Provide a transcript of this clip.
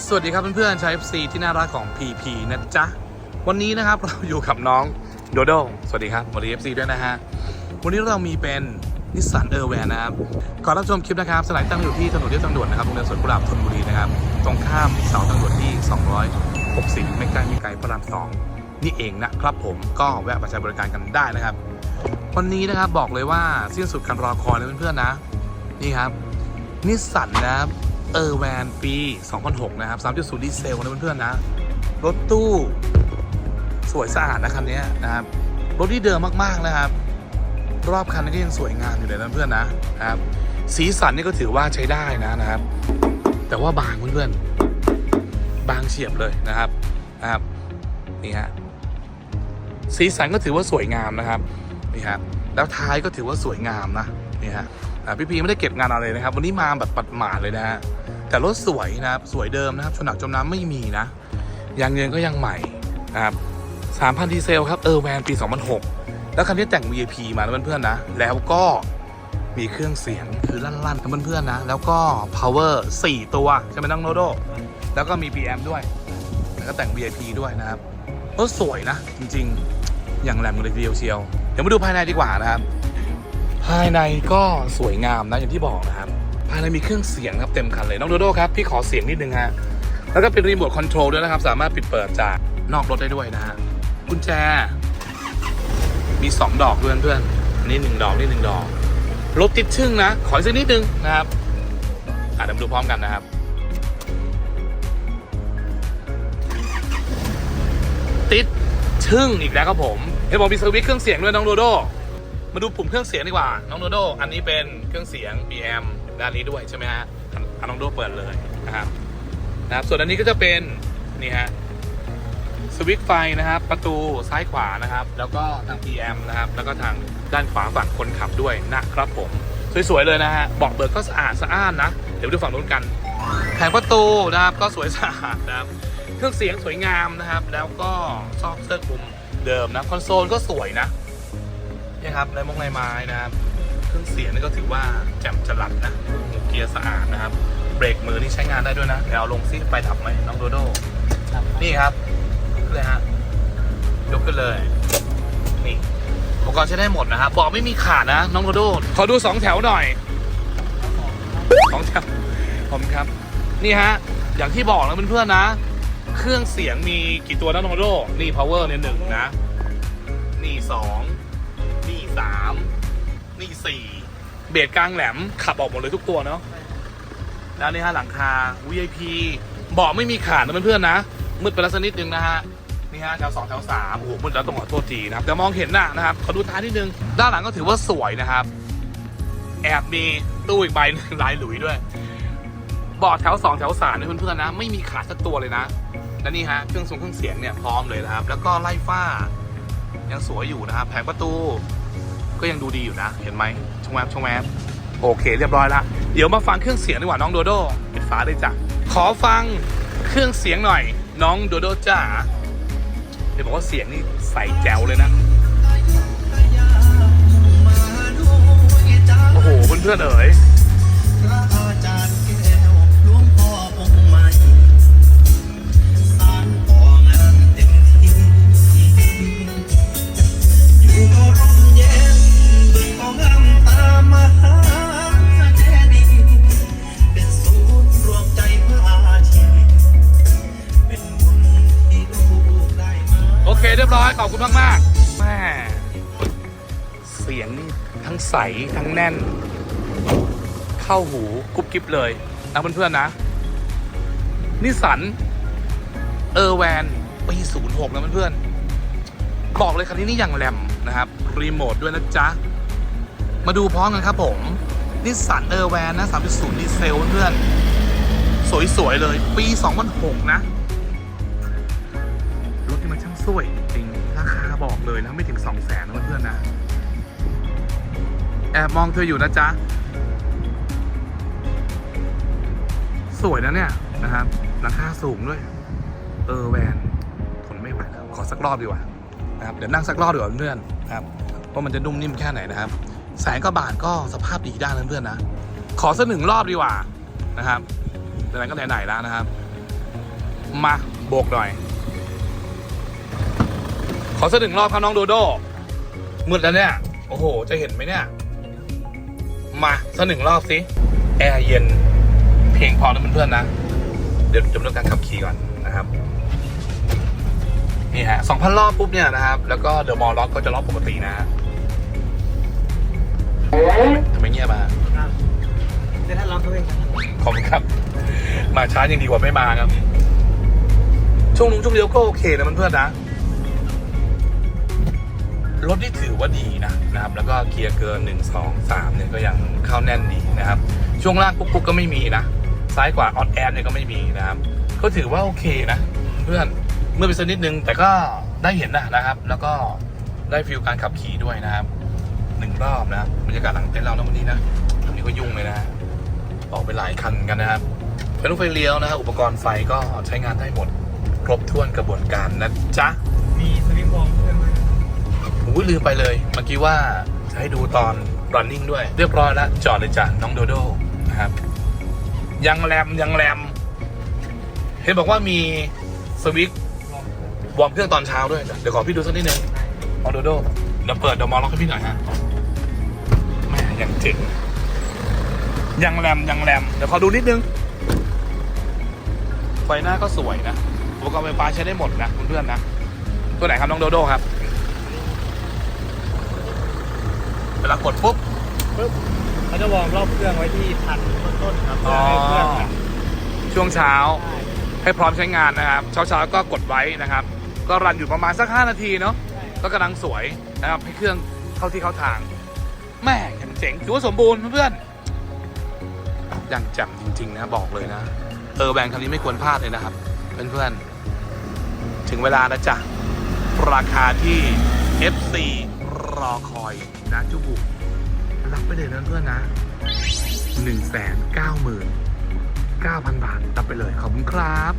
สวัสดีครับเพื่อนๆชาว FC ที่น่ารักของ PP นะจ๊ะ วันนี้นะครับเราอยู่กับน้องโดโดสวัสดีครับสวัสดี FC ด้วยนะฮะ วันนี้เรามีเป็นนิสสันเออร์แวนนะครับก่อรับชมคลิปนะครับสถานที่ตั้งอยู่ที่ถนนเรียบทางด่วนนะครับโรงเรียนสวนกุหลาบธนบุรีนะครับ ตรงข้ามเสาทางด่วนที่ 260 ไม่ใกล้ไม่ไกลพระรามสองนี่เองนะครับผมก็แวะมาใช้บริการกันได้นะครับ วันนี้นะครับบอกเลยว่าสิ้นสุดการรอคอยเลยเพื่อนๆนะ นี่ครับนิสสันนะครับ เออร์แวนปี 2006 นะครับ 3.0 ดีเซลนะเพื่อนๆนะ รถตู้ สวยสะอาดนะคันนี้นะครับ รถที่เดิมมากๆนะครับ รอบคันก็ยังสวยงามอยู่เลยนะเพื่อนๆนะนะครับ สีสันนี่ก็ถือว่าใช้ได้นะนะครับ แต่ว่าบางเพื่อนๆ บางเฉียบเลยนะครับนะครับนี่ฮะสีสันก็ถือว่าสวยงามนะครับนี่ฮะแล้วท้ายก็ถือว่าสวยงามนะนี่ฮะพี่พีไม่ได้เก็บงานอะไรนะครับ วันนี้มาแบบปัดหมาดเลยนะฮะ แต่รถสวยนะครับ สวยเดิมนะครับ ชนหนักจมน้ำไม่มีนะ ยางเงินก็ยังใหม่นะครับ3,000ดีเซลครับเออแวนปี 2006 แล้วคันนี้แต่ง VIP มานะเพื่อนๆนะ แล้วก็มีเครื่องเสียงคือลั่นๆนะเพื่อนๆนะ แล้วก็ power 4 ตัว ใช่ไหมน้องโนโด แล้วก็มี BM ด้วย แล้วก็แต่ง VIP ด้วยนะครับรถสวยนะ จริงๆ อย่างแหลมเลยทีเดียวเชียว เดี๋ยวมาดูภายในดีกว่านะครับ ภายในก็สวยงามนะอย่างที่บอกนะครับ ภายในมีเครื่องเสียงครับเต็มคันเลย น้องโดโดครับ พี่ขอเสียงนิดนึงฮะ แล้วก็เป็นรีโมทคอนโทรลด้วยนะครับ สามารถปิดเปิดจากนอกรถได้ด้วยนะฮะกุญแจ มี 2 ดอกเพื่อนเพื่อนอันนี้หนึ่งดอกนี่หนึ่งดอกรถติดชึ่งนะ ขออีกสักนิดนึงนะครับอะเดี๋ยวมาดูพร้อมกันนะครับ ติดชึ่งอีกแล้วครับผมเห็นบอกมีสวิตช์เครื่องเสียงด้วยน้องโดโดมาดูปุ่มเครื่องเสียงดีกว่า น้องโดโดอันนี้เป็นเครื่องเสียง BM ด้านนี้ด้วยใช่ไหมฮะอันอันน้องโดเปิดเลยนะครับนะครับส่วนอันนี้ก็จะเป็นนี่ฮะสวิตช์ไฟนะครับ ประตูซ้ายขวานะครับ แล้วก็ทาง PM นะครับ แล้วก็ทางด้านขวาฝั่งคนขับด้วยนะครับผม สวยๆเลยนะฮะบอกเบิกก็สะอาดสะอ้านนะ เดี๋ยวไปดูฝั่งนู้นกันแผงประตูนะครับก็สวยสะอาดนะครับ เครื่องเสียงสวยงามนะครับ แล้วก็ซอกเสื้อคลุมเดิมนะคอนโซลก็สวยนะเนี่ยครับลายมงลายไม้นะครับ เครื่องเสียงนี่ก็ถือว่าแจ่มจรัสนะหูเกียร์สะอาดนะครับ เบรกมือนี่ใช้งานได้ด้วยนะเดี๋ยวเอาลงซิไปดับไหมน้องโดโดนี่ครับขึ้นเลยฮะยกขึ้นเลย นี่อุปกรณ์ใช้ได้หมดนะครับบอกไม่มีขาดนะ น้องโดโดขอดูสองแถวหน่อยสองแถวผมครับ นี่ฮะ อย่างที่บอกนะเพื่อนๆนะ เครื่องเสียงมีกี่ตัวนะน้องโดโดนี่ power เนี่ยหนึ่งนะ นี่สองนี่สาม นี่สี่เบสกลางแหลมขับออกหมดเลยทุกตัวเนาะแล้วนี่ฮะหลังคา VIP เบาะไม่มีขาดนะเพื่อนๆนะ มืดไปแล้วสักนิดนึงนะฮะนี่ฮะแถวสองแถวสามโอ้โหมืดแล้วต้องขอโทษทีนะครับแต่มองเห็นหน้านะครับขอดูท้ายนิดนึง ด้านหลังก็ถือว่าสวยนะครับ แอบมีตู้อีกใบหนึงลายหลุยด้วยบาะแถวสองแถวสามนะเพื่อนๆนะ ไม่มีขาดสักตัวเลยนะ และนี่ฮะเครื่องทรงเครื่องเสียงเนี่ยพร้อมเลยนะครับ แล้วก็ไล่ฝ้า ยังสวยอยู่นะครับ แผงประตู ก็ยังดูดีอยู่นะ เห็นไหมช่องแวบช่องแวบโอเค เรียบร้อยละเดี๋ยวมาฟังเครื่องเสียงดีกว่าน้องโดโดปิดฟ้าได้จ้ะขอฟังเครื่องเสียงหน่อย น้องโดโดจ้าเดี๋ยวบอกว่าเสียงนี่ใส่แจ๋วเลยนะโอ้โหเพื่อนๆเอ๋ย ขอบคุณมากมากแม่เสียงนี่ทั้งใสทั้งแน่น เข้าหูกุ๊บกิ๊บเลยนะเพื่อนๆนะนิสันเออร์แวนปี06นะเพื่อนๆบอกเลยคันนี้นี่อย่างแหลมนะครับ รีโมทด้วยนะจ๊ะ มาดูพร้อมกันครับผมนิสสันเออร์แวนนะ 3.0 ดีเซลเพื่อน สวย ๆ เลย ปี 2006 นะ รถที่มันช่างสวย จริง บอกเลยนะไม่ถึง2 0 0แสนนะเพื่อนๆนะ แอบมองเธออยู่นะจ๊ะ สวยนะเนี่ยนะครับราคาสูงด้วย เออแวนทนไม่ไหวแล้วขอสักรอบดีกว่านะครับเดี๋ยวนั่งสักรอบดีกว่าเพื่อนๆนะครับว่ามันจะนุ่มนิ่มแค่ไหนนะครับแสนกว่าบาทก็สภาพดีได้นะเพื่อนๆนะขอสักหนึ่งรอบดีกว่านะครับไหนๆก็ไหนๆแล้วนะครับ มาโบกหน่อย อสักหนึ่งรอบครับน้องโดโดมืดแล้วเนี่ย โอ้โห จะเห็นไหมเนี่ย มาสักหนึ่งรอบสิ แอร์เย็น เพลงพอนะเพื่อนๆนะ เดี๋ยวจะมาดูการขับขี่ก่อนนะครับ นี่ฮะสองพันรอบปุ๊บเนี่ยนะครับ แล้วก็เดอะมอลล็อกก็จะรอบปกตินะฮะทำไมเงียบมาเดี๋ยวท่านลองตัวเองครับขอบคุณครับ มาช้ายังดีกว่าไม่มาครับ ช่วงนู้นช่วงเดียวก็โอเคนะเพื่อนๆนะ รถที่ถือว่าดีนะนะครับแล้วก็เกียร์เกินหนึ่งสองสามเนี่ยก็ยังเข้าแน่นดีนะครับ ช่วงล่างกุ๊กๆก็ไม่มีนะ ซ้ายกว่าออดแอนเนี่ยก็ไม่มีนะครับ ก็ถือว่าโอเคนะ เพื่อนเมื่อไปสักนิดนึงแต่ก็ได้เห็นนะนะครับ แล้วก็ได้ฟิลการขับขี่ด้วยนะครับหนึ่งรอบนะบรรยากาศหลังเต็นท์เรานะวันนี้นะทำนี้ก็ยุ่งเลยนะออกไปหลายคันกันนะครับไฟลุกไฟเลี้ยวนะครับอุปกรณ์ไฟก็ใช้งานได้หมด ครบถ้วนกระบวนการนะจ๊ะ ผมลืมไปเลยเมื่อกี้ว่าจะให้ดูตอน running ด้วย เรียบร้อยแล้วจอดเลยจ้ะน้องโดโดนะครับ ยังแรมยังแรมเห็นบอกว่ามีสวิตช์วอร์มเครื่องตอนเช้าด้วยเดี๋ยวขอพี่ดูสักนิดนึงน้องโดโดเดี๋ยวเปิดเดี๋ยวมองล็อกให้พี่หน่อยฮะแหม่ยังเจ๋งยังแรมยังแรมเดี๋ยวขอดูนิดนึง ไฟหน้าก็สวยนะอุปกรณ์ไฟฟ้าใช้ได้หมดนะเพื่อนๆนะ ตัวไหนครับน้องโดโดครับ เวลากดปุ๊บปึ๊บเขาจะวอร์มรอบเครื่องไว้ที่พันต้นๆครับเพื่อให้เครื่องอะช่วงเช้าได้ให้พร้อมใช้งานนะครับ เช้าเช้าๆก็กดไว้นะครับ ก็รันอยู่ประมาณสัก 5 นาทีเนาะก็กำลังสวยนะครับให้เครื่องเข้าที่เข้าทางแม่ยังเจ๋งถือว่าสมบูรณ์เพื่อนๆอย่างแจ่มจริง ๆ นะบอกเลยนะ เออแบงค์คันนี้ไม่ควรพลาดเลยนะครับเพื่อนๆถึงเวลาแล้วจ้ะราคาที่ F4 รอคอย นะจุบุรับไปเลยนะเพื่อนนะ1 9 9 0 0 0 บาท รับไปเลยขอบคุณครับ